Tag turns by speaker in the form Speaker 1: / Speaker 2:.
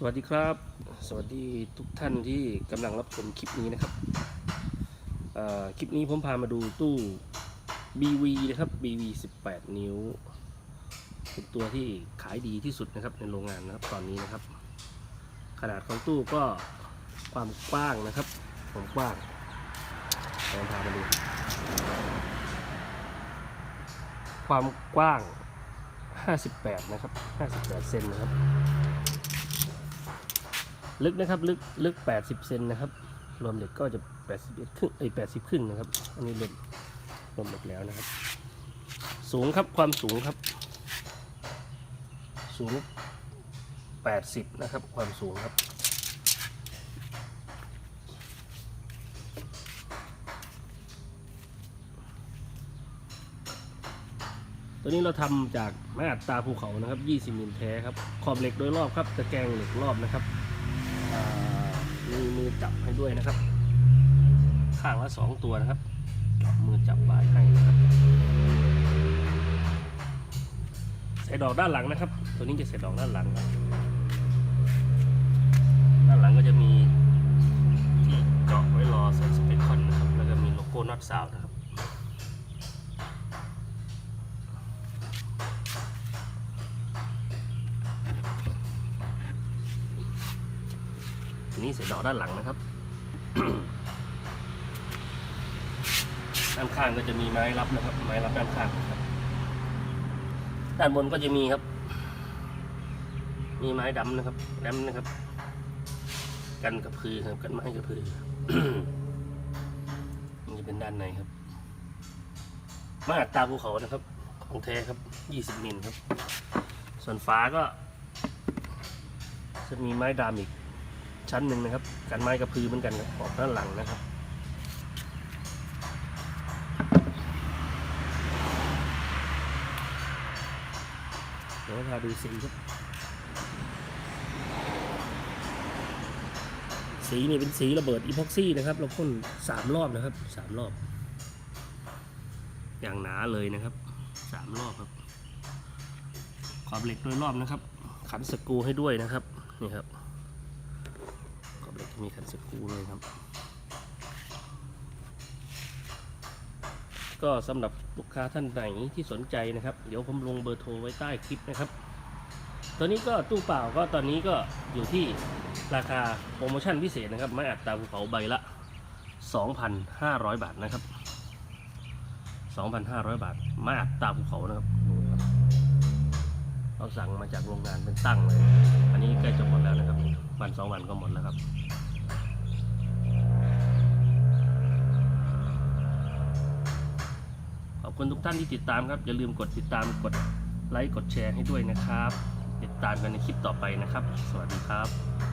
Speaker 1: สวัสดีครับ สวัสดีทุกท่านที่กำลังรับชมคลิปนี้นะครับคลิปนี้ผมพามาดูตู้ BV นะครับ BV 18 นิ้ว เป็นตัวที่ขายดีที่สุดนะครับในโรงงานนะครับตอนนี้นะครับ ขนาดของตู้ก็ความกว้างนะครับความกว้างลองพามาดู ความกว้าง 58 นะครับ 58 เซนนะครับ ลึกนะครับลึกลึก 80เซนนะครับรวมเหล็กก็จะ 81ครึ่งเอ้80 ครึ่งนะครับ อันนี้รวมรวมเหล็กแล้วนะครับ สูงครับความสูงครับ สูง 80 นะครับ ความสูงครับตัวนี้เราทำจากไม้อัดตาภูเขานะครับ 20มิลแท้ครับ ขอบเหล็กโดยรอบครับ ตะแกรงเหล็กรอบนะครับ อจับให้ด้วยนะครับ ข้างละสองตัวนะครับจับมือจับปลายให้นะครับใส่ดอกด้านหลังนะครับ ตัวนี้จะใส่ดอกด้านหลังครับด้านหลังก็จะมีที่เจาะไว้รอใส่สเปคคอนนะครับ แล้วก็มีโลโก้น็อตสาวนะครับ นี้ใส่ดอกด้านหลังนะครับ ด้านข้างก็จะมีไม้รับนะครับ ไม้รับด้านข้างนะครับด้านบนก็จะมีครับ มีไม้ดำนะครับดำนะครับ กันกระพือครับ กันไม้กระพือนี่จะเป็นด้านในครับ มาตาภูเขานะครับ ของแท้ครับ20มิลครับ ส่วนฝาก็ จะมีไม้ดำอีก ชั้นหนึ่งนะครับกันไม้กระพือเหมือนกันครับออกด้านหลังนะครับเดี๋ยวพาดูสีครับสีนี่เป็นสีระเบิดอีพ็อกซี่นะครับ เราพ่นสามรอบนะครับสามรอบ อย่างหนาเลยนะครับสามรอบครับขอบเหล็กโดยรอบนะครับ ขันสกรูให้ด้วยนะครับนี่ครับ มีขันสกูเลยครับ ก็สำหรับลูกค้าท่านไหนที่สนใจนะครับ เดี๋ยวผมลงเบอร์โทรไว้ใต้คลิปนะครับ ตัวนี้ก็ตู้เปล่าก็ตอนนี้ก็อยู่ที่ราคาโปรโมชั่นพิเศษนะครับ ไม้อัดตาภูเขาใบละ 2,500 บาทนะครับ 2,500 บาท ไม้อัดตาภูเขานะครับเราสั่งมาจากโรงงานเป็นตั้งเลย อันนี้ใกล้จะหมดแล้วนะครับ วันสองวันก็หมดแล้วครับ คุณทุกท่านที่ติดตามครับ อย่าลืมกดติดตามกดไลค์กดแชร์ให้ด้วยนะครับ ติดตามกันในคลิปต่อไปนะครับ สวัสดีครับ